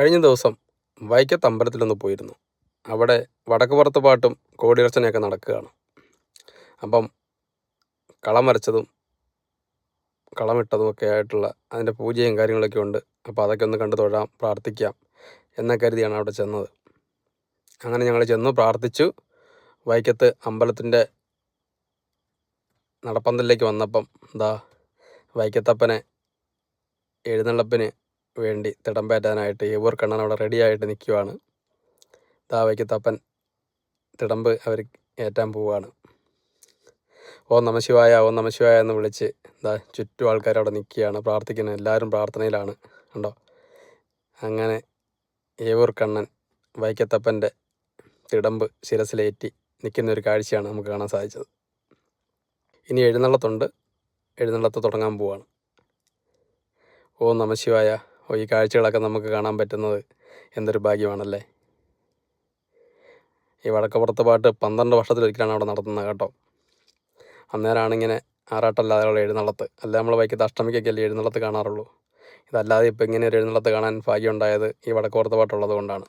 കഴിഞ്ഞ ദിവസം വൈക്കത്ത് അമ്പലത്തിലൊന്ന് പോയിരുന്നു. അവിടെ വടക്ക് പുറത്ത് പാട്ടും കോടിയർച്ചനയൊക്കെ നടക്കുകയാണ്. അപ്പം കളം വരച്ചതും കളമിട്ടതും ഒക്കെ ആയിട്ടുള്ള അതിന്റെ പൂജയും കാര്യങ്ങളൊക്കെ ഉണ്ട്. അപ്പോൾ അതൊക്കെ ഒന്ന് കണ്ടു തൊഴാം പ്രാർത്ഥിക്കാം എന്ന കരുതിയാണ് അവിടെ ചെന്നത്. അങ്ങനെ ഞങ്ങൾ ചെന്നു പ്രാർത്ഥിച്ചു. വൈക്കത്ത് അമ്പലത്തിന്റെ നടപ്പന്തലിലേക്ക് വന്നപ്പം എന്താ വൈക്കത്തപ്പനെ എഴുന്നള്ളപ്പിന് വേണ്ടി തിടമ്പേറ്റാനായിട്ട് ഏവൂർ കണ്ണൻ അവിടെ റെഡിയായിട്ട് നിൽക്കുവാണ് താവയ്ക്ക് തപ്പൻ തിടമ്പ് അവർ ഏറ്റാൻ പോവുകയാണ്. ഓ നമശിവായ ഓ നമശിവായ എന്ന് വിളിച്ച് എന്താ ചുറ്റും ആൾക്കാർ അവിടെ നിൽക്കുകയാണ് പ്രാർത്ഥിക്കുന്നത് എല്ലാവരും പ്രാർത്ഥനയിലാണ്. കണ്ടോ? അങ്ങനെ ഏവൂർ കണ്ണൻ വൈക്കത്തപ്പന്റെ തിടമ്പ് ശിരസിലേറ്റി നിൽക്കുന്ന ഒരു കാഴ്ചയാണ് നമുക്ക് കാണാൻ സാധിച്ചത്. ഇനി എഴുന്നള്ളത്തുണ്ട്. എഴുന്നള്ളത്ത് തുടങ്ങാൻ പോവാണ് ഓ നമശിവായ ഈ കാഴ്ചകളൊക്കെ നമുക്ക് കാണാൻ പറ്റുന്നത് എന്തൊരു ഭാഗ്യമാണല്ലേ? ഈ വടക്കപ്പുറത്ത് പാട്ട് പന്ത്രണ്ട് വർഷത്തിലൊരിക്കലാണ് അവിടെ നടത്തുന്നത് കേട്ടോ. അന്നേരമാണ് ഇങ്ങനെ അവിടെ എഴുന്നള്ളത്ത്. അല്ല നമ്മൾ വൈക്കത്ത് അഷ്ടമിക്കൊക്കെ അല്ലേ എഴുന്നള്ളത്ത് കാണാറുള്ളൂ. ഇതല്ലാതെ ഇപ്പോൾ ഇങ്ങനെ ഒരു എഴുന്നള്ളത്ത് കാണാൻ ഭാഗ്യമുണ്ടായത് ഈ വടക്കപ്പുറത്ത് പാട്ടുള്ളത് കൊണ്ടാണ്.